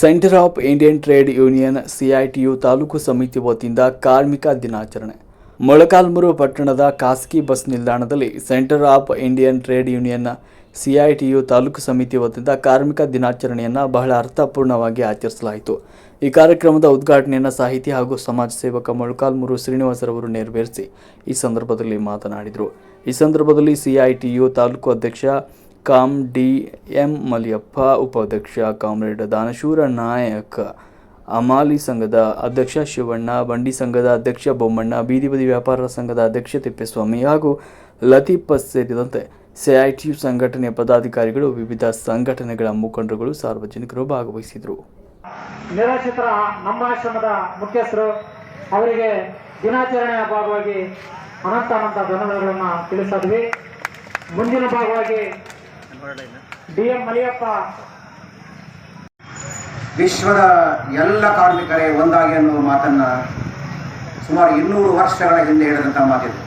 Centre of Indian trade union CITU taluk ಸಮಿತಿ ವತಿಯಿಂದ ಕಾರ್ಮಿಕ ದಿನಾಚರಣೆ. ಮೊಳಕಾಲ್ಮೂರು ಪಟ್ಟಣದ ಖಾಸಗಿ ಬಸ್ ನಿಲ್ದಾಣದಲ್ಲಿ centre of Indian trade union CITU taluk ಸಮಿತಿ ವತಿಯಿಂದ ಕಾರ್ಮಿಕ ದಿನಾಚರಣೆಯನ್ನು ಬಹಳ ಅರ್ಥಪೂರ್ಣವಾಗಿ ಆಚರಿಸಲಾಯಿತು. ಈ ಕಾರ್ಯಕ್ರಮದ ಉದ್ಘಾಟನೆಯನ್ನು ಸಾಹಿತಿ ಹಾಗೂ ಸಮಾಜ ಸೇವಕ ಮೊಳಕಾಲ್ಮೂರು ಶ್ರೀನಿವಾಸರವರು ನೆರವೇರಿಸಿ ಈ ಸಂದರ್ಭದಲ್ಲಿ ಮಾತನಾಡಿದರು. ಈ ಸಂದರ್ಭದಲ್ಲಿ ಸಿಐಟಿಯು ತಾಲೂಕು ಅಧ್ಯಕ್ಷ ಕಾಮ್ ಡಿ ಎಂ ಮಲಿಯಪ್ಪ, ಉಪಾಧ್ಯಕ್ಷ, ಕಾಮ್ರೇಡ್, ದಾನಶೂರ ನಾಯಕ್, ಅಮಾಲಿ ಸಂಘದ ಅಧ್ಯಕ್ಷ ಶಿವಣ್ಣ, ಬಂಡಿ ಸಂಘದ ಅಧ್ಯಕ್ಷ ಬೊಮ್ಮಣ್ಣ ಬೀದಿ ಬದಿ ವ್ಯಾಪಾರರ ಸಂಘದ ಅಧ್ಯಕ್ಷ ತಿಪ್ಪೇಸ್ವಾಮಿ ಹಾಗೂ ಲತೀಫ್ ಸೇರಿದಂತೆ ಸಿಐಟಿಯು ಸಂಘಟನೆಯ ಪದಾಧಿಕಾರಿಗಳು ವಿವಿಧ ಸಂಘಟನೆಗಳ ಮುಖಂಡರುಗಳು ಸಾರ್ವಜನಿಕರು ಭಾಗವಹಿಸಿದರು. ನಿರಾಶ್ರಿತರ ನಮ್ಮ ಆಶ್ರಮದ ಮುಖ್ಯಸ್ಥರು, ಅವರಿಗೆ ದಿನಾಚರಣೆಯ ಭಾಗವಾಗಿ ಅನಂತ ಅನಂತ ಧನ್ಯವಾದಗಳನ್ನು ತಿಳಿಸಿದ್ವಿ ಮುಂದಿನ ಭಾಗವಾಗಿ ವಿಶ್ವದ ಎಲ್ಲ ಕಾರ್ಮಿಕರೇ ಒಂದಾಗಿ ಅನ್ನುವ ಮಾತನ್ನ ಸುಮಾರು ಇನ್ನೂರು ವರ್ಷಗಳ ಹಿಂದೆ ಹೇಳಿದಂಥ ಮಾತಿದೆ.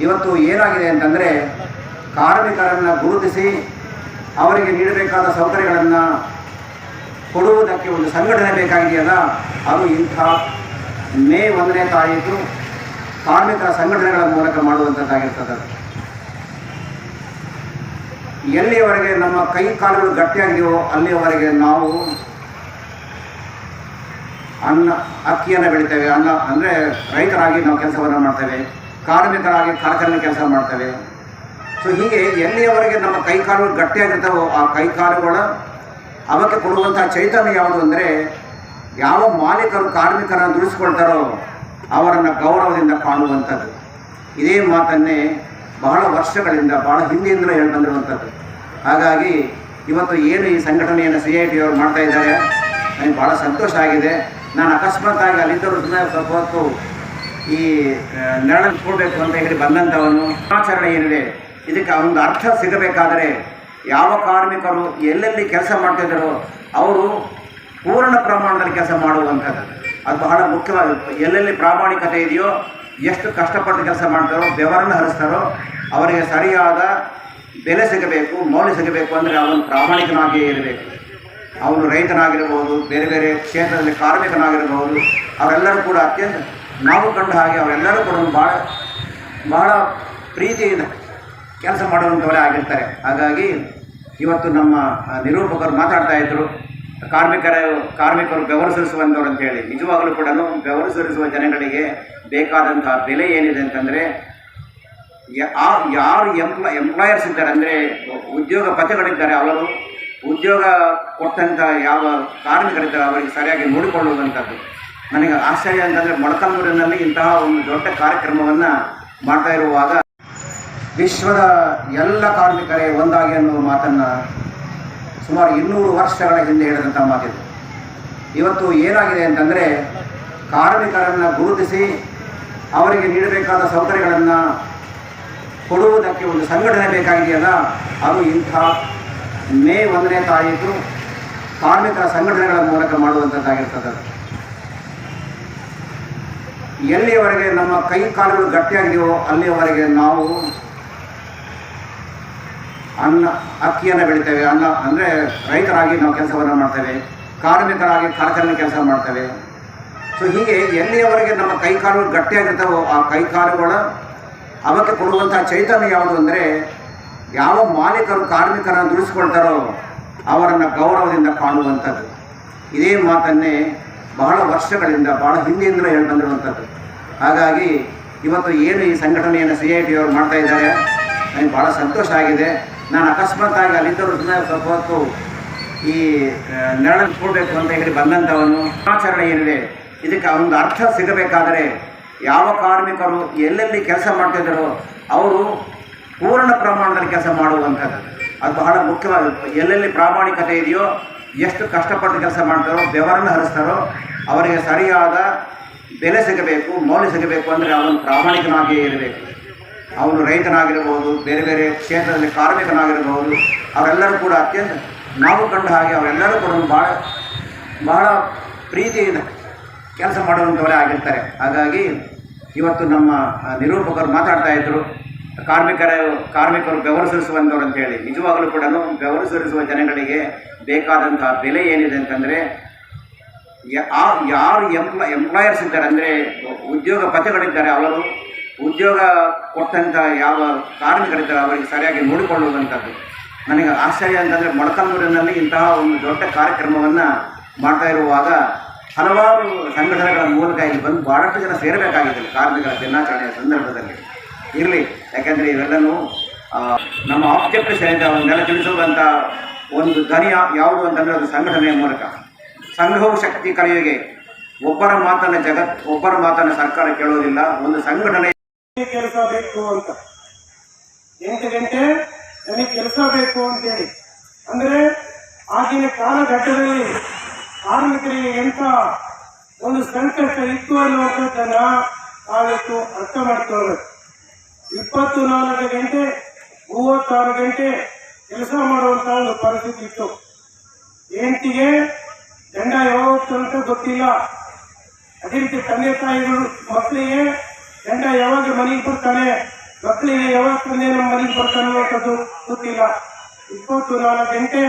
ಇವತ್ತು ಏನಾಗಿದೆ ಅಂತಂದರೆ ಕಾರ್ಮಿಕರನ್ನು ಗುರುತಿಸಿ ಅವರಿಗೆ ನೀಡಬೇಕಾದ ಸೌಕರ್ಯಗಳನ್ನು ಕೊಡುವುದಕ್ಕೆ ಒಂದು ಸಂಘಟನೆ ಬೇಕಾಗಿದೆಯಲ್ಲ ಅದು ಇಂಥ ಮೇ ಒಂದನೇ ತಾರೀಕು ಕಾರ್ಮಿಕರ ಸಂಘಟನೆಗಳ ಮೂಲಕ ಮಾಡುವಂಥದ್ದಾಗಿರ್ತದೆ ಅದು. ಎಲ್ಲಿಯವರೆಗೆ ನಮ್ಮ ಕೈ ಕಾಲುಗಳು ಗಟ್ಟಿಯಾಗಿದೆಯೋ ಅಲ್ಲಿಯವರೆಗೆ ನಾವು ಅನ್ನ, ಅಕ್ಕಿಯನ್ನು ಬೆಳಿತೇವೆ. ಅನ್ನ ಅಂದರೆ ರೈತರಾಗಿ ನಾವು ಕೆಲಸವನ್ನು ಮಾಡ್ತೇವೆ. ಕಾರ್ಮಿಕರಾಗಿ ಕಾರ್ಖಾನೆ ಕೆಲಸ ಮಾಡ್ತೇವೆ. ಸೊ ಹೀಗೆ ಎಲ್ಲಿಯವರೆಗೆ ನಮ್ಮ ಕೈ ಕಾಲುಗಳು ಗಟ್ಟಿಯಾಗಿರ್ತಾವೋ ಆ ಕೈ ಕಾಲುಗಳ ಅವಕ್ಕೆ ಕೊಡುವಂಥ ಚೈತನ್ಯ ಯಾವುದು ಅಂದರೆ ಯಾವ ಮಾಲೀಕರು ಕಾರ್ಮಿಕರನ್ನು ದುಡಿಸ್ಕೊಳ್ತಾರೋ ಅವರನ್ನು ಗೌರವದಿಂದ ಕಾಣುವಂಥದ್ದು. ಇದೇ ಮಾತನ್ನೇ ಬಹಳ ವರ್ಷಗಳಿಂದ, ಬಹಳ ಹಿಂದಿನಿಂದಲೂ ಹೇಳಿ ಬಂದಿರುವಂಥದ್ದು. ಹಾಗಾಗಿ ಇವತ್ತು ಏನು ಈ ಸಂಘಟನೆಯನ್ನು ಸಿ ಐ ಟಿ ಅವರು ಮಾಡ್ತಾ ಇದ್ದಾರೆ ನನಗೆ ಭಾಳ ಸಂತೋಷ ಆಗಿದೆ. ನಾನು ಅಕಸ್ಮಾತ್ ಆಗಿ ಸುಮ್ಮನೆ ಸ್ವಲ್ಪ ಈ ನೆರಳು ಕೊಡಬೇಕು ಅಂತ ಹೇಳಿ ಬಂದಂಥವನು. ಆಚರಣೆ ಏನಿದೆ, ಇದಕ್ಕೆ ಒಂದು ಅರ್ಥ ಸಿಗಬೇಕಾದರೆ ಯಾವ ಕಾರ್ಮಿಕರು ಎಲ್ಲೆಲ್ಲಿ ಕೆಲಸ ಮಾಡ್ತಿದ್ದಾರೋ ಅವರು ಪೂರ್ಣ ಪ್ರಮಾಣದಲ್ಲಿ ಕೆಲಸ ಮಾಡುವಂಥದ್ದು. ಅದು ಬಹಳ ಮುಖ್ಯವಾಗಿ ಎಲ್ಲೆಲ್ಲಿ ಪ್ರಾಮಾಣಿಕತೆ ಇದೆಯೋ ಎಷ್ಟು ಕಷ್ಟಪಟ್ಟು ಕೆಲಸ ಮಾಡ್ತಾರೋ, ಬೆವರನ್ನು ಹರಿಸ್ತಾರೋ, ಅವರಿಗೆ ಸರಿಯಾದ ಬೆಲೆ ಸಿಗಬೇಕು, ಮೌಲ್ಯ ಸಿಗಬೇಕು ಅಂದರೆ ಅವನು ಪ್ರಾಮಾಣಿಕನಾಗಿಯೇ ಇರಬೇಕು. ಅವನು ರೈತನಾಗಿರ್ಬೋದು, ಬೇರೆ ಬೇರೆ ಕ್ಷೇತ್ರದಲ್ಲಿ ಕಾರ್ಮಿಕನಾಗಿರ್ಬೋದು, ಅವರೆಲ್ಲರೂ ಕೂಡ ಅತ್ಯಂತ, ನಾವು ಕಂಡ ಹಾಗೆ ಅವರೆಲ್ಲರೂ ಕೂಡ ಭಾಳ ಬಹಳ ಪ್ರೀತಿಯಿಂದ ಕೆಲಸ ಮಾಡುವಂಥವರೇ ಆಗಿರ್ತಾರೆ. ಹಾಗಾಗಿ ಇವತ್ತು ನಮ್ಮ ನಿರೂಪಕರು ಮಾತಾಡ್ತಾ ಇದ್ದರು ಕಾರ್ಮಿಕರ, ಕಾರ್ಮಿಕರು ಬೆವರು ಅಂತೇಳಿ ನಿಜವಾಗಲೂ ಕೂಡ ಬೆವರು ಸುರಿಸುವ ಜನಗಳಿಗೆ ಬೇಕಾದಂತಹ ಬೆಲೆ ಏನಿದೆ ಅಂತಂದರೆ ಯಾರು ಎಂಪ್ಲ, ಎಂಪ್ಲಾಯರ್ಸ್ ಇದ್ದಾರೆ ಅಂದರೆ, ಉದ್ಯೋಗ ಉದ್ಯೋಗಪತಿಗಳಿದ್ದಾರೆ ಅವರು ಉದ್ಯೋಗ ಕೊಟ್ಟಂಥ ಯಾವ ಕಾರ್ಮಿಕರಿದ್ದಾರೆ ಅವರಿಗೆ ಸರಿಯಾಗಿ ನೋಡಿಕೊಳ್ಳುವಂಥದ್ದು. ನನಗೆ ಆಶ್ಚರ್ಯ ಅಂತಂದರೆ, ಮೊಳಕಾಲ್ಮೂರಿನಲ್ಲಿ ಇಂತಹ ಒಂದು ದೊಡ್ಡ ಕಾರ್ಯಕ್ರಮವನ್ನು ಮಾಡ್ತಾ ಇರುವಾಗ ವಿಶ್ವದ ಎಲ್ಲ ಕಾರ್ಮಿಕರೇ ಒಂದಾಗಿ ಅನ್ನೋ ಮಾತನ್ನು ಸುಮಾರು ಇನ್ನೂರು ವರ್ಷಗಳ ಹಿಂದೆ ಹೇಳಿದಂಥ ಮಾತಿದೆ ಇವತ್ತು ಏನಾಗಿದೆ ಅಂತಂದರೆ, ಕಾರ್ಮಿಕರನ್ನು ಗುರುತಿಸಿ ಅವರಿಗೆ ನೀಡಬೇಕಾದ ಸೌಕರ್ಯಗಳನ್ನು ಕೊಡುವುದಕ್ಕೆ ಒಂದು ಸಂಘಟನೆ ಬೇಕಾಗಿದೆಯಲ್ಲ ಅದು ಇಂಥ ಮೇ ಒಂದನೇ ತಾರೀಕು ಕಾರ್ಮಿಕರ ಸಂಘಟನೆಗಳ ಮೂಲಕ ಮಾಡುವಂಥದ್ದಾಗಿರ್ತದೆ. ಎಲ್ಲಿಯವರೆಗೆ ನಮ್ಮ ಕೈ ಕಾಲುಗಳು ಗಟ್ಟಿಯಾಗಿದೆಯೋ ಅಲ್ಲಿಯವರೆಗೆ ನಾವು ಅನ್ನ ಅಕ್ಕಿಯನ್ನು ಬೆಳಿತೇವೆ. ಅನ್ನ ಅಂದರೆ ರೈತರಾಗಿ ನಾವು ಕೆಲಸವನ್ನು ಮಾಡ್ತೇವೆ. ಕಾರ್ಮಿಕರಾಗಿ ಕಾರ್ಖಾನೆ ಕೆಲಸ ಮಾಡ್ತೇವೆ. ಸೊ ಹೀಗೆ ಎಲ್ಲಿಯವರೆಗೆ ನಮ್ಮ ಕೈ ಕಾಲುಗಳು ಗಟ್ಟಿಯಾಗಿರ್ತಾವೋ ಆ ಕೈ ಕಾಲುಗಳ ಅವಕ್ಕೆ ಕೊಡುವಂಥ ಚೈತನ್ಯ ಯಾವುದು ಅಂದರೆ ಯಾವ ಮಾಲೀಕರು ಕಾರ್ಮಿಕರನ್ನು ದುಡಿಸ್ಕೊಳ್ತಾರೋ ಅವರನ್ನು ಗೌರವದಿಂದ ಕಾಣುವಂಥದ್ದು. ಇದೇ ಮಾತನ್ನೇ ಬಹಳ ವರ್ಷಗಳಿಂದ, ಬಹಳ ಹಿಂದಿನಿಂದಲೂ ಹೇಳಿ ಬಂದಿರುವಂಥದ್ದು. ಹಾಗಾಗಿ ಇವತ್ತು ಏನು ಈ ಸಂಘಟನೆಯನ್ನು ಸಿ ಐ ಟಿ ಅವರು ಮಾಡ್ತಾ ಇದ್ದಾರೆ, ನನಗೆ ಭಾಳ ಸಂತೋಷ ಆಗಿದೆ. ನಾನು ಅಕಸ್ಮಾತ್ ಆಗಿ ಅಲ್ಲಿಂದ ಸ್ವಲ್ಪ ಈ ನೆರಳನ್ನು ಕೊಡಬೇಕು ಅಂತ ಹೇಳಿ ಬಂದಂಥವನು. ಆಚರಣೆ ಏನಿದೆ? ಇದಕ್ಕೆ ಒಂದು ಅರ್ಥ ಸಿಗಬೇಕಾದರೆ ಯಾವ ಕಾರ್ಮಿಕರು ಎಲ್ಲೆಲ್ಲಿ ಕೆಲಸ ಮಾಡ್ತಿದ್ದಾರೋ ಅವರು ಪೂರ್ಣ ಪ್ರಮಾಣದಲ್ಲಿ ಕೆಲಸ ಮಾಡುವಂಥದ್ದು. ಅದು ಬಹಳ ಮುಖ್ಯವಾಗಿ ಎಲ್ಲೆಲ್ಲಿ ಪ್ರಾಮಾಣಿಕತೆ ಇದೆಯೋ, ಎಷ್ಟು ಕಷ್ಟಪಟ್ಟು ಕೆಲಸ ಮಾಡ್ತಾರೋ, ಬೆವರನ್ನು ಹರಿಸ್ತಾರೋ, ಅವರಿಗೆ ಸರಿಯಾದ ಬೆಲೆ ಸಿಗಬೇಕು, ಮೌಲ್ಯ ಸಿಗಬೇಕು ಅಂದರೆ ಅವನು ಪ್ರಾಮಾಣಿಕನಾಗಿಯೇ ಇರಬೇಕು. ಅವನು ರೈತನಾಗಿರಬಹುದು ಬೇರೆ ಬೇರೆ ಕ್ಷೇತ್ರದಲ್ಲಿ ಕಾರ್ಮಿಕನಾಗಿರ್ಬೋದು, ಅವರೆಲ್ಲರೂ ಕೂಡ ಅತ್ಯಂತ ನಾವು ಕಂಡ ಹಾಗೆ ಅವರೆಲ್ಲರೂ ಕೂಡ ಭಾಳ ಬಹಳ ಪ್ರೀತಿಯಿಂದ ಕೆಲಸ ಮಾಡುವಂಥವರೇ ಆಗಿರ್ತಾರೆ. ಹಾಗಾಗಿ ಇವತ್ತು ನಮ್ಮ ನಿರೂಪಕರು ಮಾತಾಡ್ತಾ ಇದ್ದರು ಕಾರ್ಮಿಕರ, ಕಾರ್ಮಿಕರು ಬೆವರು ಸುರಿಸುವಂಥವ್ರು ಅಂತ ಹೇಳಿ. ನಿಜವಾಗಲೂ ಕೂಡ ಬೆವರು ಸುರಿಸುವ ಜನಗಳಿಗೆ ಬೇಕಾದಂತಹ ಬೆಲೆ ಏನಿದೆ ಅಂತಂದರೆ ಯಾರು ಎಂಪ್ಲ, ಎಂಪ್ಲಾಯರ್ಸ್ ಇದ್ದಾರೆ ಅಂದರೆ ಉದ್ಯೋಗ ಪತಿಗಳಿದ್ದಾರೆ, ಅವರು ಉದ್ಯೋಗ ಕೊಟ್ಟಂಥ ಯಾವ ಕಾರ್ಮಿಕರಿದ್ದಾರೆ, ಅವರಿಗೆ ಸರಿಯಾಗಿ ನೋಡಿಕೊಳ್ಳುವಂಥದ್ದು. ನನಗೆ ಆಶ್ಚರ್ಯ ಅಂತಂದರೆ ಮೊಳಕಾಲ್ಮೂರಿನಲ್ಲಿ ಇಂತಹ ಒಂದು ದೊಡ್ಡ ಕಾರ್ಯಕ್ರಮವನ್ನು ಮಾಡ್ತಾ ಇರುವಾಗ ಹಲವಾರು ಸಂಘಟನೆಗಳ ಮೂಲಕ ಇಲ್ಲಿ ಬಂದು ಭಾಳಷ್ಟು ಜನ ಸೇರಬೇಕಾಗಿದೆ ಕಾರ್ಮಿಕರ ದಿನಾಚರಣೆಯ ಸಂದರ್ಭದಲ್ಲಿ. ಇರಲಿ, ಯಾಕೆಂದರೆ ಇವೆಲ್ಲನೂ ನಮ್ಮ ನಮ್ಮ ಆಬ್ಜೆಕ್ಟ್ ನೆಲ ತಿಳಿಸುವಂಥ ಒಂದು ಧ್ವನಿ ಯಾವುದು ಅಂತಂದರೆ ಅದು ಸಂಘಟನೆಯ ಮೂಲಕ. ಸಂಘವು ಶಕ್ತಿ ಕಲಿಯೋಗೆ ಒಬ್ಬರ ಮಾತನ್ನು ಜಗತ್, ಒಬ್ಬರ ಮಾತನ್ನು ಸರ್ಕಾರ ಕೇಳೋದಿಲ್ಲ. ಒಂದು ಸಂಘಟನೆ ಕೆಲಸ ಬೇಕು ಅಂತ. ಎಂಟು ಗಂಟೆ ನನಗೆ ಕೆಲಸ ಬೇಕು ಅಂತೇಳಿ. ಅಂದ್ರೆ ಆಗಿನ ಕಾಲಘಟ್ಟದಲ್ಲಿ ಕಾರ್ಮಿಕರಿಗೆ ಎಂತ ಒಂದು ಸಂಕಷ್ಟ ಇತ್ತು ಅನ್ನುವಂಥದ್ದನ್ನ ನಾವಿತ್ತು ಅರ್ಥ ಮಾಡ್ಕೊಳ್ಬೇಕು ಇಪ್ಪತ್ತು ನಾಲ್ಕು ಗಂಟೆ, ಮೂವತ್ತಾರು ಗಂಟೆ ಕೆಲಸ ಮಾಡುವಂಥ ಒಂದು ಪರಿಸ್ಥಿತಿ ಇತ್ತು. ಎಂಟಿಗೆ ಗಂಡ ಯಾವತ್ತು ಅಂತ ಗೊತ್ತಿಲ್ಲ. ಅದೇ ರೀತಿ ತಂದೆ ತಾಯಿಗಳು, ಮಕ್ಕಳಿಗೆ ಗಂಡ ಯಾವಾಗ ಮನೆಗೆ ಬರ್ತಾನೆ, ಮಕ್ಕಳಿಗೆ ಯಾವಾಗ ತಂದೆ ನಮ್ಮ ಮನೆಗೆ ಬರ್ತಾನೆ ಅನ್ನೋಂಥದ್ದು ಗೊತ್ತಿಲ್ಲ. ಇಪ್ಪತ್ತು ನಾಲ್ಕು ಗಂಟೆ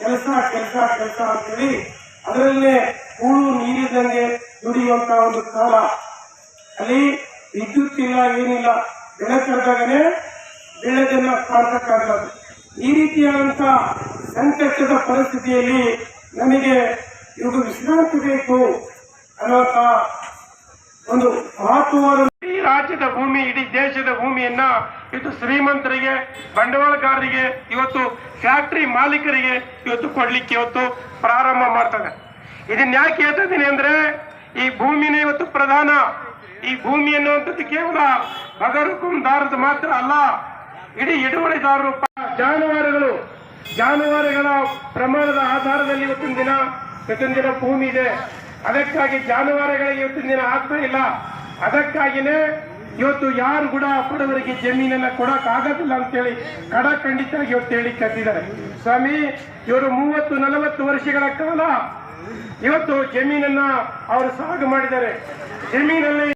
ಕೆಲಸ ಕೆಲಸ ಕೆಲಸ ಅಂತೇಳಿ ಅದರಲ್ಲೇ ಹೂಳು ನೀರಿದ್ದಂಗೆ ದುಡಿಯುವಂತ ಒಂದು ಕಾಲ. ಅಲ್ಲಿ ವಿದ್ಯುತ್ ಇಲ್ಲ, ಏನಿಲ್ಲ. ಬೆಳಕರ್ದಾಗನೇ ಬೆಳೆದನ್ನು ಕಾಣ್ತಕ್ಕಂಥದ್ದು ಈ ರೀತಿಯಾದಂಥ ಸಂಕಷ್ಟದ ಪರಿಸ್ಥಿತಿಯಲ್ಲಿ ನಮಗೆ ಇವರು ವಿಶ್ರಾಂತಿ ಬೇಕು ಅನ್ನುವಂಥ ಒಂದು ಮಹತ್ವವಾದ ರಾಜ್ಯದ ಭೂಮಿ, ಇಡೀ ದೇಶದ ಭೂಮಿಯನ್ನ ಇವತ್ತು ಶ್ರೀಮಂತರಿಗೆ, ಬಂಡವಾಳಗಾರರಿಗೆ, ಇವತ್ತು ಫ್ಯಾಕ್ಟರಿ ಮಾಲೀಕರಿಗೆ ಇವತ್ತು ಕೊಡ್ಲಿಕ್ಕೆ ಇವತ್ತು ಪ್ರಾರಂಭ ಮಾಡ್ತದೆ. ಇದನ್ನ ಯಾಕೆ ಹೇಳ್ತಿದ್ದೀನಿ ಅಂದ್ರೆ, ಈ ಭೂಮಿನೇ ಇವತ್ತು ಪ್ರಧಾನ. ಈ ಭೂಮಿ ಅನ್ನುವಂಥದ್ದು ಕೇವಲ ಬಗರುಕುಂದಾರದ ಮಾತ್ರ ಅಲ್ಲ, ಇಡೀ ಹಿಡುವಳಿದಾರರು ಜಾನುವಾರುಗಳು. ಜಾನುವಾರುಗಳ ಪ್ರಮಾಣದ ಆಧಾರದಲ್ಲಿ ಇವತ್ತಿನ ದಿನ ಇವತ್ತಿನ ದಿನ ಭೂಮಿ ಇದೆ. ಅದಕ್ಕಾಗಿ ಜಾನುವಾರುಗಳಿಗೆ ಇವತ್ತಿನ ದಿನ ಆಗ್ತಾ ಇಲ್ಲ. ಅದಕ್ಕಾಗಿನೇ ಇವತ್ತು ಯಾರು ಕೂಡ ಬಡವರಿಗೆ ಜಮೀನನ್ನ ಕೊಡಕ್ ಆಗೋದಿಲ್ಲ ಅಂತೇಳಿ ಕಡ ಖಂಡಿತ ಇವತ್ತು ಹೇಳಿ ಕರೆದಿದ್ದಾರೆ. ಸ್ವಾಮಿ, ಇವರು ಮೂವತ್ತು, ನಲವತ್ತು ವರ್ಷಗಳ ಕಾಲ ಇವತ್ತು ಜಮೀನನ್ನ ಅವರು ಸಾಗು ಮಾಡಿದ್ದಾರೆ. ಜಮೀನಲ್ಲಿ